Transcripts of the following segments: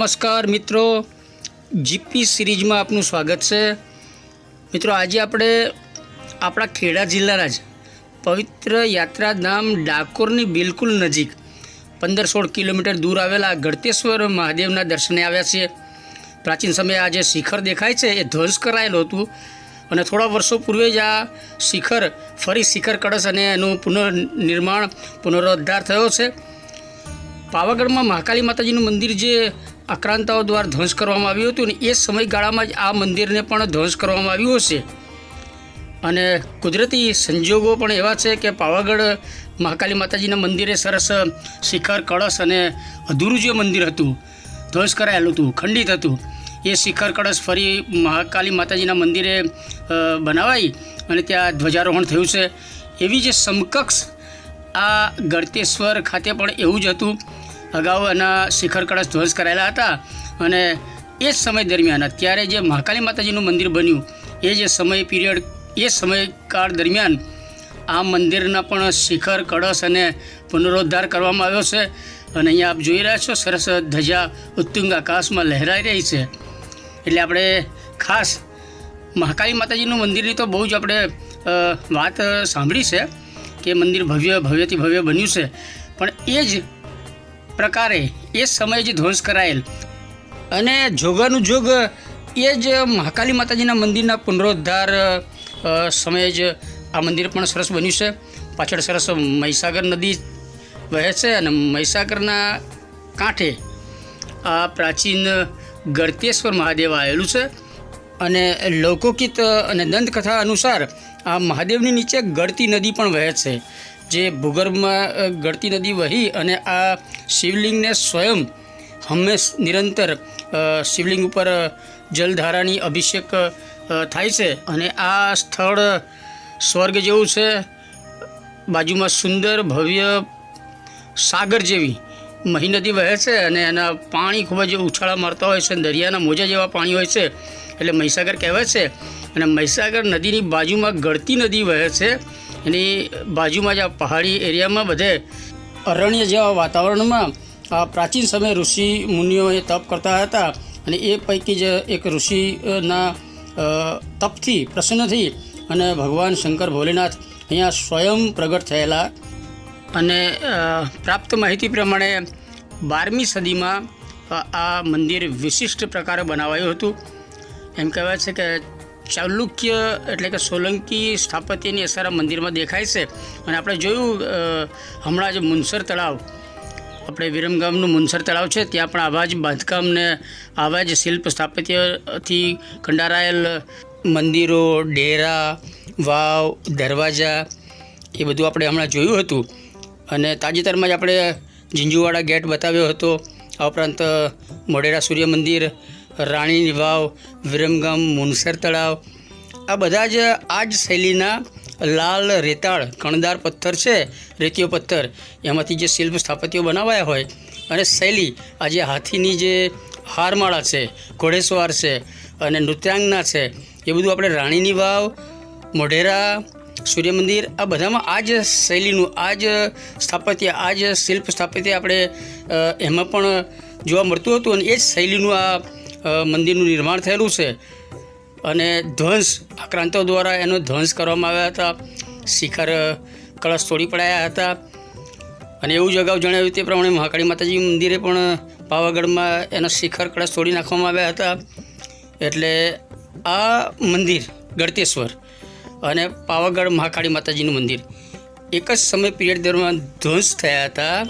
નમસ્કાર મિત્રો. જીપી સિરીઝમાં આપનું સ્વાગત છે. મિત્રો, આજે આપણે આપણા ખેડા જિલ્લાના જ પવિત્ર યાત્રાધામ ડાકોરની બિલકુલ નજીક પંદર સોળ કિલોમીટર દૂર આવેલા ગળતેશ્વર મહાદેવના દર્શને આવ્યા છીએ. પ્રાચીન સમયે આ જે શિખર દેખાય છે એ ધ્વંસ કરાયેલું હતું અને થોડા વર્ષો પૂર્વે જ આ શિખર ફરી શિખર કળશ અને એનું પુનઃનિર્માણ, પુનરોદ્ધાર થયો છે. પાવાગઢમાં મહાકાળી માતાજીનું મંદિર જે આક્રાંતાઓ દ્વારા ધ્વંસ કરવામાં આવ્યું હતું ને એ સમયગાળામાં જ આ મંદિરને પણ ધ્વંસ કરવામાં આવ્યું હશે. અને કુદરતી સંજોગો પણ એવા છે કે પાવાગઢ મહાકાલી માતાજીના મંદિરે સરસ શિખર, કળશ અને અધૂરું જે મંદિર હતું, ધ્વંસ કરાયેલું હતું, ખંડિત હતું, એ શિખર, કળશ ફરી મહાકાલી માતાજીના મંદિરે બનાવાઈ અને ત્યાં ધ્વજારોહણ થયું છે. એવી જે સમકક્ષ આ ગળતેશ્વર ખાતે પણ એવું જ હતું અગાઉ એના શિખર કળશ ધ્વંસ કરાયેલા હતા અને એ જ સમય દરમિયાન અત્યારે જે મહાકાલી માતાજીનું મંદિર બન્યું, એ જે સમય પીરિયડ એ સમયકાળ દરમિયાન આ મંદિરના પણ શિખર કળશ અને પુનરોદ્ધાર કરવામાં આવ્યો છે. અને અહીંયા આપ જોઈ રહ્યા છો, સરસ ધજા ઉત્તુંગ આકાશમાં લહેરાઈ રહી છે. એટલે આપણે ખાસ મહાકાલી માતાજીનું મંદિરની તો બહુ જ આપણે વાત સાંભળી છે કે મંદિર ભવ્ય, ભવ્યથી ભવ્ય બન્યું છે. પણ એ જ પ્રકારે એ સમયે જ ધ્વંસ કરાયેલ. અને જોગાનું જોગ એ જ મહાકાલી માતાજીના મંદિરના પુનરોદ્ધાર સમયે જ આ મંદિર પણ સરસ બન્યું છે. પાછળ સરસ મહીસાગર નદી વહે છે અને મહીસાગરના કાંઠે આ પ્રાચીન ગળતેશ્વર મહાદેવ આવેલું છે. અને લૌકિક અને દંતકથા અનુસાર આ મહાદેવની નીચે ગળતી નદી પણ વહે છે. જે ભૂગર્ભમાં ગળતી નદી વહી અને આ શિવલિંગને સ્વયં હંમેશ નિરંતર શિવલિંગ ઉપર જલધારાની અભિષેક થાય છે. અને આ સ્થળ સ્વર્ગ જેવું છે. બાજુમાં સુંદર ભવ્ય સાગર જેવી મહી નદી વહે છે અને એના પાણી ખૂબ જ ઉછાળા મારતા હોય છે. દરિયાના મોજા જેવા પાણી હોય છે. એટલે મહીસાગર કહેવાય છે. અને મહીસાગર નદીની બાજુમાં ગળતી નદી વહે છે. એની બાજુમાં જ આ પહાડી એરિયામાં બધે અરણ્ય જેવા વાતાવરણમાં આ પ્રાચીન સમયે ઋષિ મુનિઓ એ તપ કરતા હતા અને એ પૈકી જ એક ઋષિના તપથી પ્રસન્ન થઈ અને ભગવાન શંકર ભોલેનાથ અહીંયા સ્વયં પ્રગટ થયેલા અને પ્રાપ્ત માહિતી પ્રમાણે બારમી સદીમાં આ મંદિર વિશિષ્ટ પ્રકારે બનાવાયું હતું. એમ કહેવાય છે કે ચાલુક્ય એટલે કે સોલંકી સ્થાપત્યની અસર આ મંદિરમાં દેખાય છે. અને આપણે જોયું હમણાં જ મુનસર તળાવ, આપણે વિરમગામનું મુનસર તળાવ છે, ત્યાં પણ આવા જ બાંધકામને આવા જ શિલ્પ સ્થાપત્યથી કંડારાયેલ મંદિરો, ડેરા, વાવ, દરવાજા, એ બધું આપણે હમણાં જોયું હતું. અને તાજેતરમાં જ આપણે ઝીંઝુવાડા ગેટ બતાવ્યો હતો. આ ઉપરાંત મોઢેરા સૂર્ય મંદિર રાણીની વાવ, વિરમગામ, મુનસર તળાવ. આ બધા જ આ જ શૈલીના લાલ રેતાળ, કણદાર પથ્થર છે રેતીયો પથ્થર. એમાંથી જે શિલ્પ સ્થાપત્યો બનાવાયા હોય અને શૈલી, આજે હાથીની જે હારમાળા છે, ઘોડેસવાર છે અને નૃત્યાંગના છે, એ બધું આપણે રાણીની વાવ, મોઢેરા સૂર્ય મંદિર આ બધામાં આ જ શૈલીનું, આ જ સ્થાપત્ય, આ જ શિલ્પ સ્થાપત્ય આપણે એમાં પણ જોવા મળતું હતું અને એ જ શૈલીનું આ મંદિરનું નિર્માણ થયેલું છે. અને ધ્વંસ, આક્રાંતો દ્વારા એનો ધ્વંસ કરવામાં આવ્યા હતા. શિખર કળશ તોડી પડાયા હતા. અને એવું જ અગાઉ જણાવ્યું તે પ્રમાણે મહાકાળી માતાજી મંદિરે પણ પાવાગઢમાં એના શિખર, કળશ તોડી નાખવામાં આવ્યા હતા. એટલે આ મંદિર ગળતેશ્વર અને પાવાગઢ મહાકાળી માતાજીનું મંદિર એક જ સમય પીરિયડ દરમિયાન ધ્વંસ થયા હતા.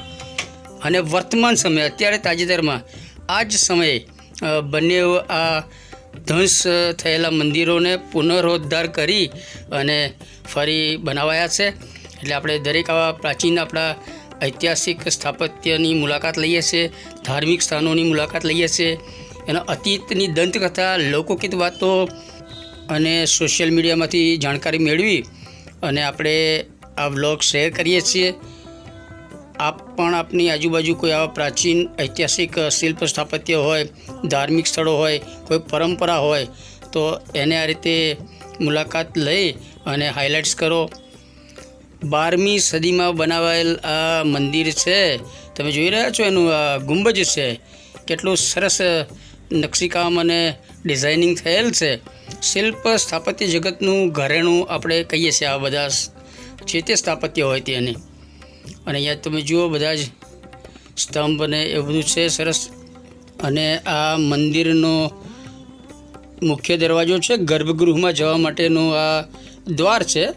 અને વર્તમાન સમયે અત્યારે તાજેતરમાં આ જ સમયે બંને આ ધ્વંસ થયેલા મંદિરોને પુનરોદ્ધાર કરી અને ફરી બનાવાયા છે. એટલે આપણે દરેક આવા પ્રાચીન આપણા ઐતિહાસિક સ્થાપત્યની મુલાકાત લઈએ છીએ, ધાર્મિક સ્થાનોની મુલાકાત લઈએ છીએ. એના અતીતની દંતકથા લૌકિક વાતો અને સોશિયલ મીડિયામાંથી જાણકારી મેળવી અને આપણે આ વ્લોગ શેર કરીએ છીએ. આપ પણ આપની આજુબાજુ કોઈ આવા પ્રાચીન ઐતિહાસિક શિલ્પ સ્થાપત્ય હોય, ધાર્મિક સ્થળો હોય, કોઈ પરંપરા હોય, તો એને આ રીતે મુલાકાત લઈ અને હાઇલાઇટ્સ કરો. બારમી સદીમાં બનાવાયેલ આ મંદિર છે, તમે જોઈ રહ્યા છો એનું, આ ગુંબજ છે. કેટલું સરસ નકશીકામ અને ડિઝાઇનિંગ થયેલ છે. શિલ્પ સ્થાપત્ય જગતનું ઘરેણું આપણે કહીએ છીએ આ બધા જે તે સ્થાપત્ય હોય તેની. અને અહીંયા તમે જુઓ બધા જ સ્તંભ અને એ બધું છે સરસ. અને આ મંદિરનો મુખ્ય દરવાજો છે, ગર્ભગૃહમાં જવા માટેનું આ દ્વાર છે.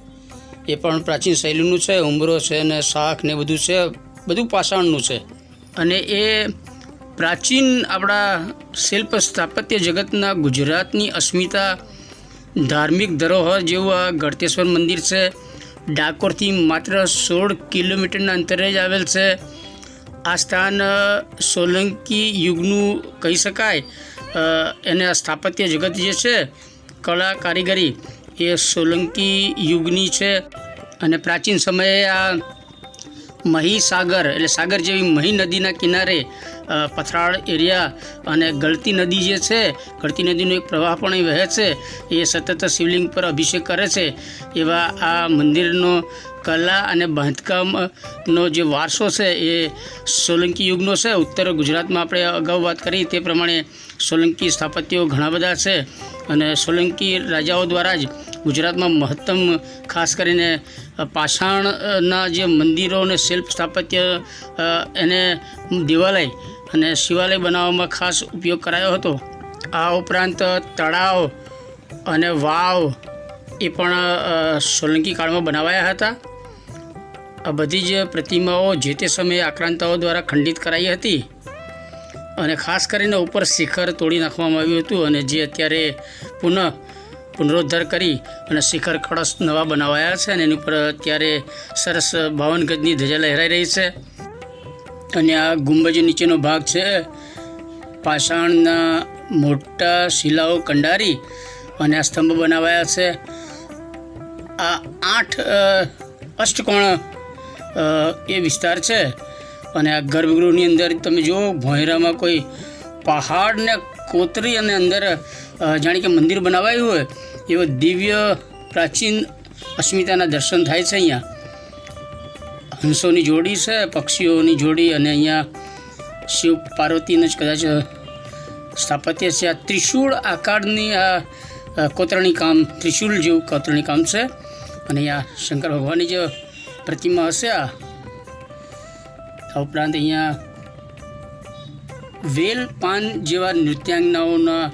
એ પણ પ્રાચીન શૈલીનું છે, ઉમરો છે અને શાખ ને બધું છે, બધું પાષાણનું છે. અને એ પ્રાચીન આપણા શિલ્પ સ્થાપત્ય જગતના ગુજરાતની અસ્મિતા ધાર્મિક ધરોહર જેવું આ ગળતેશ્વર મંદિર છે. ડાકોરથી માત્ર સોળ કિલોમીટરના અંતરે જ આવેલ છે. આ સ્થાન સોલંકી યુગનું કહી શકાય. એને સ્થાપત્ય જગત જે છે કળા કારીગરી, એ સોલંકી યુગની છે. અને પ્રાચીન સમયે આ મહી સાગર એટલે સાગર જેવી મહી નદીના કિનારે પથરાળ એરિયા અને ગળતી નદી જે છે, ગળતી નદીનો એક પ્રવાહ પણ અહીં વહે છે, એ સતત શિવલિંગ પર અભિષેક કરે છે. એવા આ મંદિરનો કલા અને બાંધકામનો જે વારસો છે, એ સોલંકી યુગનો છે. ઉત્તર ગુજરાતમાં આપણે અગાઉ વાત કરી તે પ્રમાણે સોલંકી સ્થાપત્યો ઘણા બધા છે અને સોલંકી રાજાઓ દ્વારા જ ગુજરાતમાં મહત્તમ, ખાસ કરીને પાષાણના જે મંદિરો અને શિલ્પ સ્થાપત્ય એને દેવાલય અને શિવાલય બનાવવામાં ખાસ ઉપયોગ કરાયો હતો. આ ઉપરાંત તળાવ અને વાવ એ પણ સોલંકી કાળમાં બનાવાયા હતા. આ બધી જ પ્રતિમાઓ જે તે સમયે આક્રાંતાઓ દ્વારા ખંડિત કરાઈ હતી. અને ખાસ કરીને ઉપર શિખર તોડી નાખવામાં આવ્યું હતું અને જે અત્યારે પુનઃ પુનરોદ્ધાર કરી અને શિખર કળશ નવા બનાવાયા છે અને એની ઉપર અત્યારે સરસ બાવન ગજની ધજા લહેરાઈ રહી છે. અને આ ગુંબજ નીચેનો ભાગ છે. પાષાણના મોટા શિલાઓ કંડારી અને આ સ્તંભ બનાવાયા છે. આ આઠ અષ્ટકોણ એ વિસ્તાર છે. અને આ ગર્ભગૃહની અંદર તમે જુઓ, ભોંયરામાં કોઈ પહાડને કોતરી અને અંદર જાણે કે મંદિર બનાવાયું હોય, એવો દિવ્ય પ્રાચીન અસ્મિતાના દર્શન થાય છે અહીંયા. હંસોની જોડી છે, પક્ષીઓની જોડી અને અહીંયા શિવ પાર્વતીને જ કદાચ સ્થાપત્ય છે. આ ત્રિશૂળ આકારની, આ કોતરણી કામ, ત્રિશૂળ જેવું કોતરણી કામ છે. અને અહીંયા શંકર ભગવાનની જે પ્રતિમા હશે આ ઉપરાંત અહીંયા વેલ પાન જેવા નૃત્યાંગનાઓના,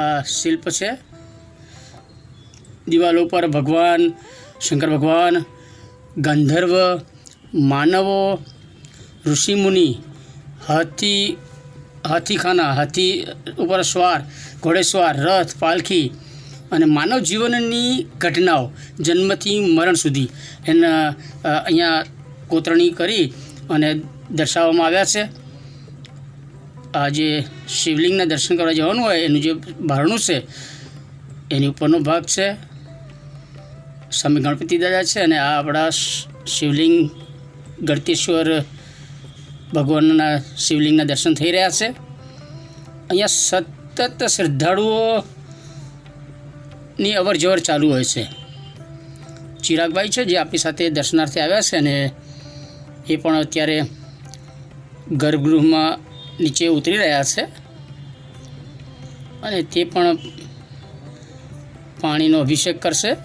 આ, શિલ્પ છે. દિવાલો પર ભગવાન, શંકર ભગવાન, ગંધર્વ માનવો ઋષિમુનિ હાથી, હાથીખાના, હાથી ઉપર સ્વાર ઘોડેસવાર રથ, પાલખી અને માનવ જીવનની ઘટનાઓ જન્મથી મરણ સુધી એના અહીંયા કોતરણી કરી અને દર્શાવવામાં આવ્યા છે. આ જે શિવલિંગના દર્શન કરવા જવાનું હોય, એનું જે બારણું છે, એની ઉપરનો ભાગ છે. સામે ગણપતિ દાદા છે અને આ આપણા શિવલિંગ ગળતેશ્વર ભગવાનના શિવલિંગના દર્શન થઈ રહ્યા છે. અહીંયા સતત શ્રદ્ધાળુઓની અવર જવર ચાલુ હોય છે. ચિરાગભાઈ છે જે આપણી સાથે દર્શનાર્થે આવ્યા છે અને એ પણ અત્યારે ગર્ભગૃહમાં નીચે ઉતરી રહ્યા છે. અને તે પણ પાણીનો અભિષેક કરશે.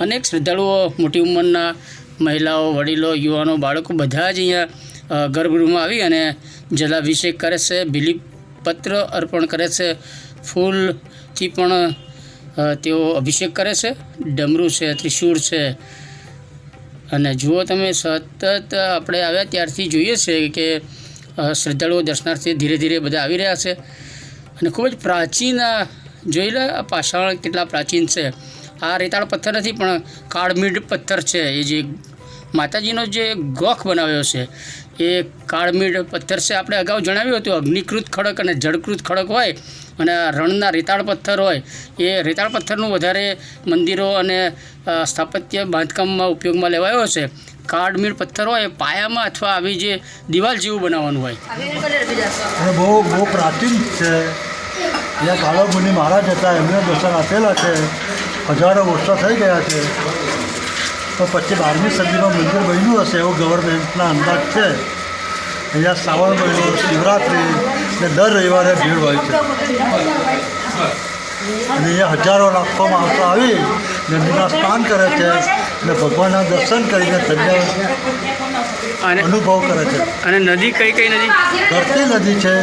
અનેક શ્રદ્ધાળુઓ મોટી ઉંમરના મહિલાઓ, વડીલો, યુવાનો, બાળકો બધા જ અહીંયા ગર્ભગૃહમાં આવી અને જલાભિષેક કરે છે, બિલીપત્ર અર્પણ કરે છે, ફૂલથી પણ તેઓ અભિષેક કરે છે, ડમરું છે, ત્રિશૂળ છે. અને જુઓ તમે, સતત આપણે આવ્યા ત્યારથી જોઈએ છે કે શ્રદ્ધાળુઓ દર્શનાર્થી ધીરે ધીરે બધા આવી રહ્યા છે. અને ખૂબ જ પ્રાચીન જોઈ લે, આ પાષાણ કેટલા પ્રાચીન છે. આ રેતાળ પથ્થર નથી, પણ કાળમીડ પથ્થર છે, એ જે માતાજીનો જે ગોખ બનાવ્યો છે, એ કાળમીડ પથ્થર છે આપણે અગાઉ જણાવ્યું હતું, અગ્નિકૃત ખડક અને જળકૃત ખડક હોય અને રણના રેતાળ પથ્થર હોય, એ રેતાળ પથ્થરનું વધારે મંદિરો અને સ્થાપત્ય બાંધકામમાં ઉપયોગમાં લેવાયો છે. કાળમીડ પથ્થર હોય, એ પાયામાં અથવા આવી જે દિવાલ જેવું બનાવવાનું હોય. બહુ બહુ પ્રાચીન છે. જ્યાં કાળો મુનિ મહારાજ હતા, એમને દર્શન આપેલા છે. હજારો વર્ષો થઈ ગયા છે. તો પછી બારમી સદીમાં મંદિર બન્યું હશે એવો ગવર્મેન્ટના અંદાજ છે. અહીંયા શ્રાવણ મહિનો શિવરાત્રિ ને દર રવિવારે ભીડ હોય છે. અને અહીંયા હજારો લાખો માણસો આવી નદીમાં સ્નાન કરે છે અને ભગવાનના દર્શન કરીને ધન્ય અને અનુભવ કરે છે. અને નદી કઈ કઈ નદી? ગરતી નદી છે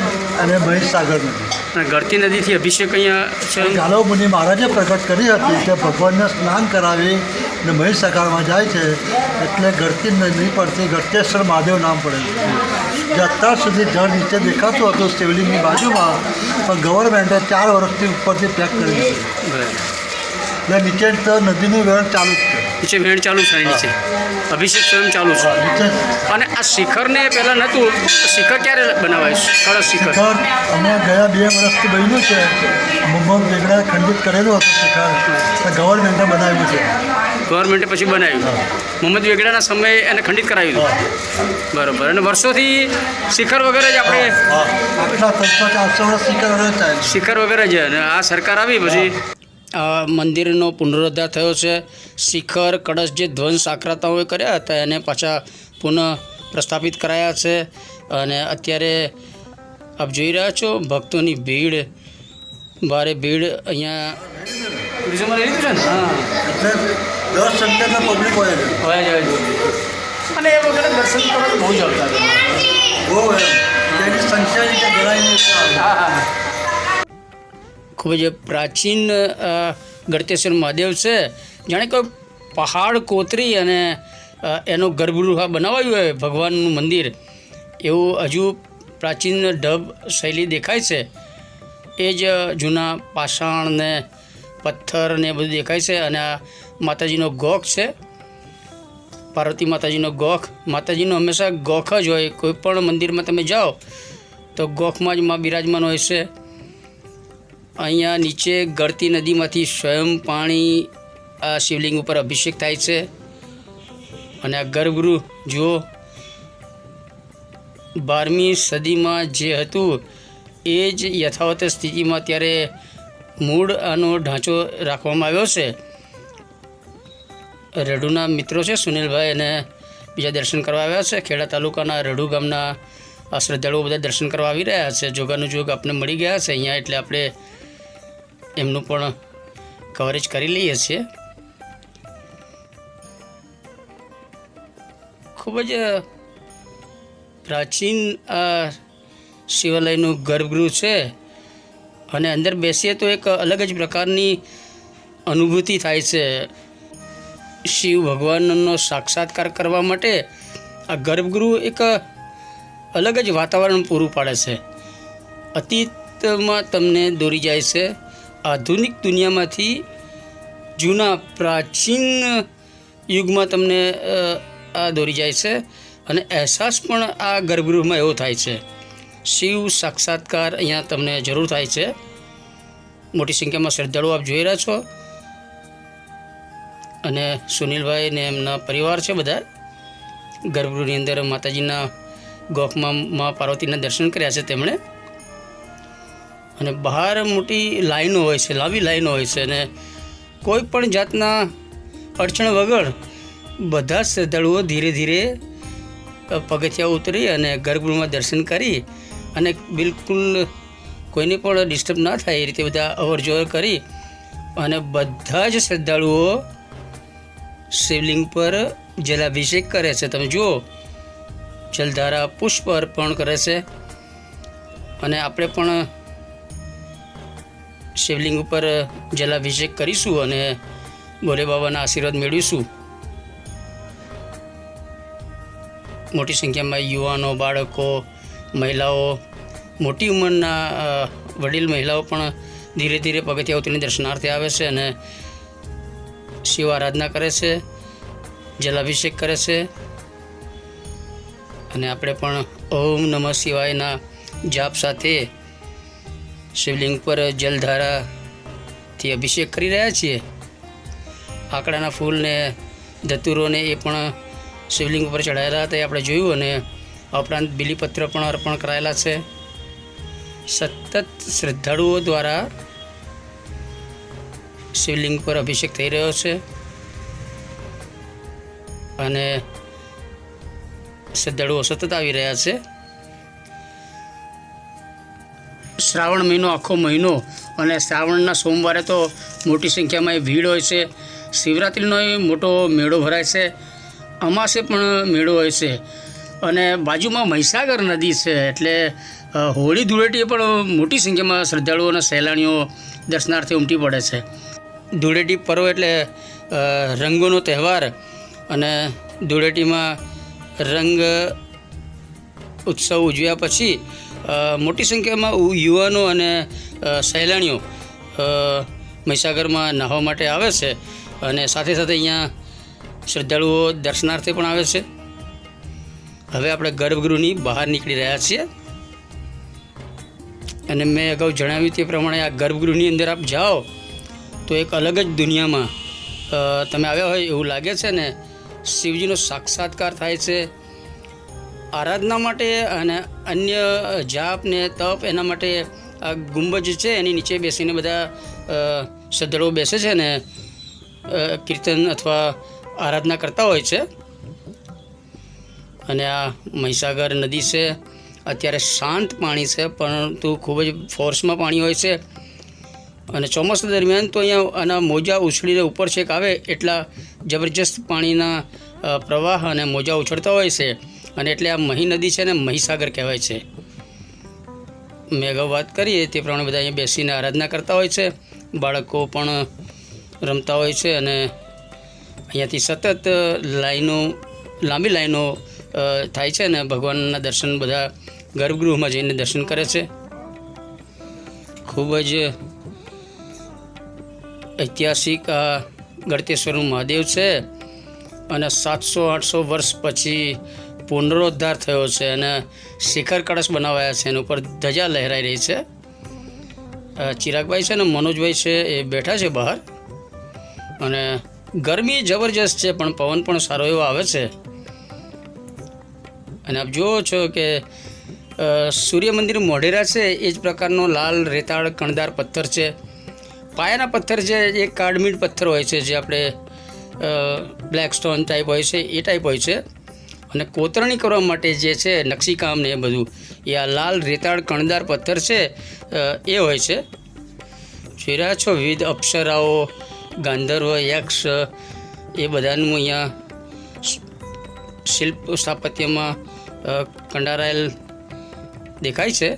અને મહીસાગર નદી. અને ગળતી નદીથી અભિષેક અહીંયા છે? ગાલવ મુનિ મહારાજે પ્રગટ કરી હતી કે ભગવાનને સ્નાન કરાવી ને મહીસાગરમાં જાય છે એટલે ગરતી નદી પરથી ગરતેશ્વર મહાદેવ નામ પડેલું છે. જે અત્યાર સુધી જળ નીચે દેખાતું હતું શિવલિંગની બાજુમાં પણ ગવર્મેન્ટે ચાર વર્ષથી ઉપરથી પેક કરી દીધું એટલે નીચે તો નદીનું વહેણ ચાલુ જ છે. નીચે વેણ ચાલુ છે નીચે. અભિષેક સ્વયં ચાલુ છે. અને આ શિખરને પહેલાં નહોતું શિખર ક્યારે બનાવાયું? કળશ શિખર. હમણાં ગયા બે વર્ષથી બન્યું છે. મુહમ્મદ વેગડા ખંડિત કરેલું હતું શિખર. ગવર્મેન્ટે બનાવ્યું છે. ગવર્મેન્ટે પછી બનાવ્યું. મોહમ્મદ વેગડાના સમયે એને ખંડિત કરાવ્યું. હતું બરોબર. અને વર્ષોથી શિખર વગેરે જ આપણે શિખર વગેરે જ. અને આ સરકાર આવી પછી મંદિરનો પુનરુદ્ધાર થયો છે. શિખર કળશ જે ધ્વંસ આક્રાતાઓએ કર્યા હતા એને પાછા પુનઃ પ્રસ્થાપિત કરાયા છે. અને અત્યારે આપ જોઈ રહ્યા છો ભક્તોની ભીડ ભારે ભીડ અહીંયા ટુરિઝમમાં લઈ લીધું છે ને? હા. દસ સંખ્યાના પબ્લિક હોય હોય જ હોય જ. અને એ વખતે દર્શન કરવા બહુ જ આવતા બહુ એમ તેની સંખ્યા રીતે ગણાઈને હા હા. ખૂબ જ પ્રાચીન ગળતેશ્વર મહાદેવ છે. જાણે કોઈ પહાડ કોતરી અને એનો ગર્ભગૃહ બનાવાયું હોય ભગવાનનું મંદિર. એવું હજુ પ્રાચીન ઢબ શૈલી દેખાય છે. એ જ જૂના પાષાણ ને પથ્થર ને બધું દેખાય છે અને આ માતાજીનો ગોખ છે. પાર્વતી માતાજીનો ગોખ. માતાજીનો હંમેશા ગોખ જ હોય. કોઈ પણ મંદિરમાં તમે જાઓ તો ગોખમાં જ માં બિરાજમાન હોય છે. અહીંયા નીચે ગળતી નદીમાંથી સ્વયં પાણી આ શિવલિંગ ઉપર અભિષેક થાય છે. અને આ ગર્ભગૃહ, જુઓ, બારમી સદીમાં જે હતું, એ જ યથાવત સ્થિતિમાં ત્યારે મૂળ આનો ઢાંચો રાખવામાં આવ્યો છે. રઢુના મિત્રો છે સુનિલભાઈ અને બીજા દર્શન કરવા આવ્યા છે. ખેડા તાલુકાના રઢુ ગામના આ શ્રદ્ધાળુઓ બધા દર્શન કરવા આવી રહ્યા છે. જોગાનું જોગ આપણે મળી ગયા છે. અહીંયા એટલે આપણે એમનું પણ કવરેજ કરી લઈએ છીએ. ખૂબ જ પ્રાચીન આ શિવાલયનું ગર્ભગૃહ છે અને અંદર બેસીએ તો એક અલગ જ પ્રકારની અનુભૂતિ થાય છે. શિવ ભગવાનનો સાક્ષાત્કાર કરવા માટે આ ગર્ભગૃહ એક અલગ જ વાતાવરણ પૂરું પાડે છે. અતીતમાં તમને દોરી જાય છે. આધુનિક દુનિયામાંથી જૂના પ્રાચીન યુગમાં તમને આ દોરી જાય છે. અને અહેસાસ પણ આ ગર્ભગૃહમાં એવો થાય છે. શિવ સાક્ષાત્કાર અહીંયા તમને જરૂર થાય છે. મોટી સંખ્યામાં શ્રદ્ધાળુઓ આપ જોઈ રહ્યા છો. અને સુનિલભાઈ ને એમના પરિવાર છે બધા. ગર્ભગૃહની અંદર માતાજીના ગોખમાં મા પાર્વતીના દર્શન કર્યા છે તેમણે. અને બહાર મોટી લાઈનો હોય છે, લાંબી લાઈનો હોય છે અને કોઈ પણ જાતના અડચણ વગર બધા જ શ્રદ્ધાળુઓ ધીરે ધીરે પગથિયા ઉતરી અને ગર્ભગૃહમાં દર્શન કરી અને બિલકુલ કોઈને પણ ડિસ્ટર્બ ના થાય એ રીતે બધા અવરજવર કરી અને બધા જ શ્રદ્ધાળુઓ શિવલિંગ પર જલાભિષેક કરે છે. તમે જુઓ, જલધારા પુષ્પ અર્પણ કરે છે અને આપણે પણ શિવલિંગ ઉપર જલાભિષેક કરીશું અને ભોલે બાબાના આશીર્વાદ મેળવીશું. મોટી સંખ્યામાં યુવાનો, બાળકો, મહિલાઓ, મોટી ઉંમરના વડીલ મહિલાઓ પણ ધીરે ધીરે પગથિયા ઉતરીને દર્શનાર્થે આવે છે અને શિવ આરાધના કરે છે, જલાભિષેક કરે છે. અને આપણે પણ ઓમ નમઃ શિવાયના જાપ સાથે શિવલિંગ પર જલધારાથી અભિષેક કરી રહ્યા છીએ. આકડાના ફૂલને ધતુરોને એ પણ શિવલિંગ ઉપર ચડાયેલા હતા, એ આપણે જોયું અને ઉપરાંત બિલીપત્ર પણ અર્પણ કરાયેલા છે. સતત શ્રદ્ધાળુઓ દ્વારા શિવલિંગ પર અભિષેક થઈ રહ્યો છે. અને શ્રદ્ધાળુઓ સતત આવી રહ્યા છે. શ્રાવણ મહિનો, આખો મહિનો અને શ્રાવણના સોમવારે તો મોટી સંખ્યામાં એ ભીડ હોય છે. શિવરાત્રિનો મોટો મેળો ભરાય છે. અમાસે પણ મેળો હોય છે. અને બાજુમાં મહીસાગર નદી છે એટલે હોળી ધૂળેટીએ પણ મોટી સંખ્યામાં શ્રદ્ધાળુઓ અને સહેલાણીઓ દર્શનાર્થે ઉમટી પડે છે. ધૂળેટી પર્વ એટલે રંગોનો તહેવાર અને ધૂળેટીમાં રંગ ઉત્સવ ઉજવ્યા પછી મોટી સંખ્યામાં યુવાનો અને સહેલાણીઓ મહીસાગરમાં નાહવા માટે આવે છે અને સાથે સાથે અહીંયા શ્રદ્ધાળુઓ દર્શનાર્થે પણ આવે છે. હવે આપણે ગર્ભગૃહની બહાર નીકળી રહ્યા છીએ. અને મેં અગાઉ જણાવ્યું તે પ્રમાણે આ ગર્ભગૃહની અંદર આપ જાઓ તો એક અલગ જ દુનિયામાં તમે આવ્યા હોય એવું લાગે છે ને, શિવજીનો સાક્ષાત્કાર થાય છે. આરાધના માટે અને અન્ય જાપ ને તપ એના માટે આ ગુંબજ છે, એની નીચે બેસીને બધા શ્રદ્ધાળુઓ બેસે છે ને કીર્તન અથવા આરાધના કરતા હોય છે. અને આ મહીસાગર નદી છે, અત્યારે શાંત પાણી છે, પરંતુ ખૂબ જ ફોર્સમાં પાણી હોય છે. અને ચોમાસા દરમિયાન તો અહીંયા આના મોજા ઉછળીને ઉપર છેક આવે એટલા જબરજસ્ત પાણીના પ્રવાહ અને મોજા ઉછળતા હોય છે. અને એટલે આ મહી નદી છે ને મહીસાગર કહેવાય છે. મેં અગાઉ વાત કરીએ તે પ્રમાણે બધા અહીંયા બેસીને આરાધના કરતા હોય છે. બાળકો પણ રમતા હોય છે અને અહીંયાથી સતત લાઈનો, લાંબી લાઈનો થાય છે અને ભગવાનના દર્શન બધા ગર્ભગૃહમાં જઈને દર્શન કરે છે. ખૂબ જ ઐતિહાસિક આ ગળતેશ્વરનું મહાદેવ છે. અને સાતસો આઠસો વર્ષ પછી પુનરોદ્ધાર થયો છે અને શિખર કળશ બનાવાયા છે. એના ઉપર ધજા લહેરાઈ રહી છે. ચિરાગભાઈ છે ને મનોજભાઈ છે એ બેઠા છે બહાર. અને ગરમી જબરજસ્ત છે, પણ પવન પણ સારો એવો આવે છે. અને આપ જુઓ છો કે સૂર્ય મંદિર મોઢેરા છે, એ જ પ્રકારનો લાલ રેતાળ કણદાર પથ્થર છે. પાયાના પથ્થર છે એ કાર્ડમીડ પથ્થર હોય છે, જે આપણે બ્લેક સ્ટોન ટાઈપ હોય છે, એ ટાઈપ હોય છે. અને કોતરણી કરવા માટે જે છે, નકશીકામ ને એ બધું. એ આ લાલ રેતાળ કણદાર પથ્થર છે એ હોય છે. જોઈ રહ્યા છો વિવિધ અપ્સરાઓ, ગાંધર્વ, યક્ષ, એ બધાનું અહીંયા શિલ્પ સ્થાપત્યમાં કંડારાયેલ દેખાય છે.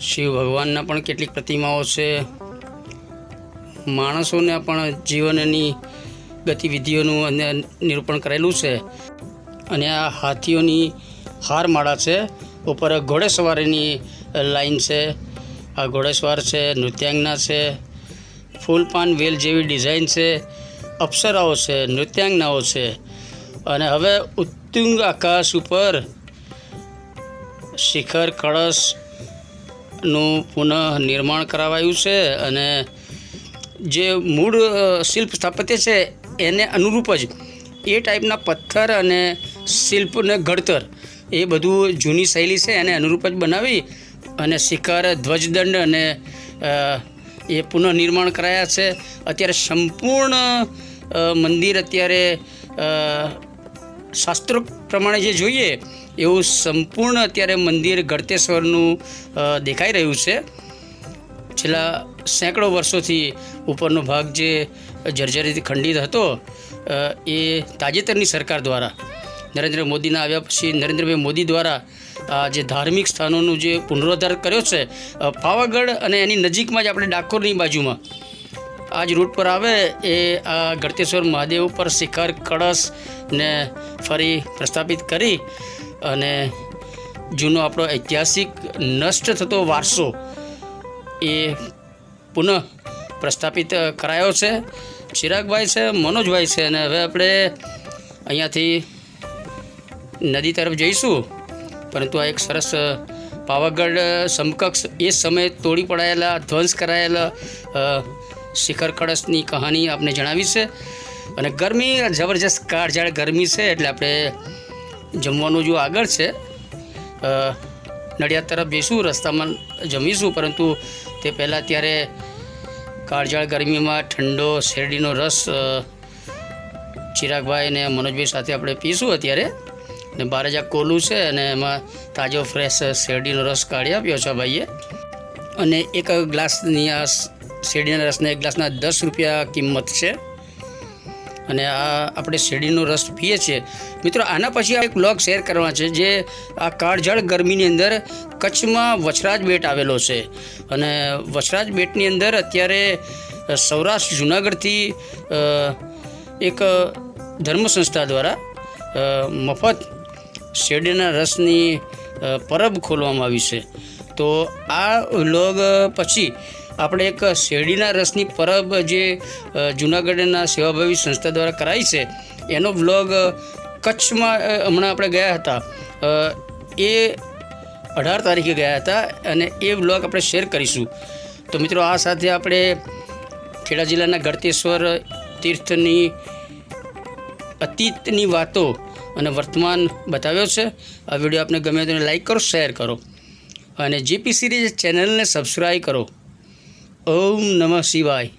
શિવ ભગવાનના પણ કેટલીક પ્રતિમાઓ છે. માણસોને પણ જીવનની ગતિવિધિઓનું અને નિરૂપણ કરેલું છે. અને આ હાથીઓની હારમાળા છે. ઉપર ઘોડેસવારીની લાઈન છે. આ ઘોડેસવાર છે, નૃત્યાંગના છે. ફૂલપાન વેલ જેવી ડિઝાઇન છે. અપ્સરાઓ છે, નૃત્યાંગનાઓ છે. અને હવે ઉત્તુંગ આકાશ ઉપર શિખર કળશનું પુનઃ નિર્માણ કરાવાયું છે. અને જે મૂળ શિલ્પ સ્થાપત્ય છે એને અનુરૂપ જ એ ટાઈપના પથ્થર અને શિલ્પને ઘડતર એ બધું જૂની શૈલી છે, એને અનુરૂપ જ બનાવી અને શિખર, ધ્વજદંડ અને એ પુનઃનિર્માણ કરાયા છે. અત્યારે સંપૂર્ણ મંદિર અત્યારે શાસ્ત્રો પ્રમાણે જે જોઈએ એવું સંપૂર્ણ અત્યારે મંદિર ગળતેશ્વરનું દેખાઈ રહ્યું છે. છેલ્લા સેંકડો વર્ષોથી ઉપરનો ભાગ જે જર્જરિત ખંડિત હતો એ તાજેતરની સરકાર દ્વારા, નરેન્દ્ર મોદીના આવ્યા પછી નરેન્દ્રભાઈ મોદી દ્વારા આ જે ધાર્મિક સ્થાનોનું જે પુનરોદ્ધાર કર્યો છે પાવાગઢ અને એની નજીકમાં જ આપણે ડાકોરની બાજુમાં. આ જ રૂટ પર આવે એ, આ ગળતેશ્વર મહાદેવ ઉપર શિખર, કળશ ને ફરી પ્રસ્થાપિત કરી અને જૂનો આપણો ઐતિહાસિક નષ્ટ થતો વારસો એ પુનઃ પ્રસ્થાપિત કરાયો છે. ચિરાગભાઈ છે, મનોજભાઈ છે અને હવે આપણે અહીંયાથી નદી તરફ જઈશું. પરંતુ આ એક સરસ પાવાગઢ સમકક્ષ એ સમયે તોડી પડાયેલા, ધ્વંસ કરાયેલા શિખર કળશની કહાની આપણે જણાવી છે. અને ગરમી, જબરજસ્ત કાળઝાળ ગરમી છે એટલે આપણે જમવાનું જો આગળ છે નડિયાદ તરફ જઈશું, રસ્તામાં જમીશું, પરંતુ તે પહેલાં ત્યારે કાળઝાળ ગરમીમાં ઠંડો, શેરડીનો રસ ચિરાગભાઈ અને મનોજભાઈ સાથે આપણે પીશું અત્યારે. ને બારે જ કોલું છે અને એમાં તાજો, ફ્રેશ શેરડીનો રસ કાઢી આપ્યો છે ભાઈએ. અને એક ગ્લાસની આ શેરડીના રસના એક ગ્લાસના દસ રૂપિયા કિંમત છે. અને આ આપણે શેરડીનો રસ પીએ છીએ. મિત્રો, આના પછી આ એક બ્લોગ શેર કરવા છે, જે આ કાળઝાળ ગરમીની અંદર કચ્છમાં વછરાજ બેટ આવેલો છે. અને વછરાજ બેટની અંદર અત્યારે સૌરાષ્ટ્ર, જુનાગઢથી એક ધર્મ સંસ્થા દ્વારા મફત શેરડીના રસની પરબ ખોલવામાં આવી છે. તો આ વ્લોગ પછી આપણે એક શેરડીના રસની પરબ જે જૂનાગઢના સેવાભાવી સંસ્થા દ્વારા કરાઈ છે, એનો વ્લોગ કચ્છમાં હમણાં આપણે ગયા હતા. એ અઢાર તારીખે ગયા હતા અને એ વ્લોગ આપણે શેર કરીશું. તો મિત્રો, આ સાથે આપણે ખેડા જિલ્લાના ગળતેશ્વર તીર્થની અતીતની વાતો અને વર્તમાન બતાવ્યો છે. આ વીડિયો આપને ગમે તો લાઈક કરો, શેર કરો. અને જીપી સિરીઝ ચેનલને સબસ્ક્રાઈબ કરો. ઓમ નમઃ શિવાય.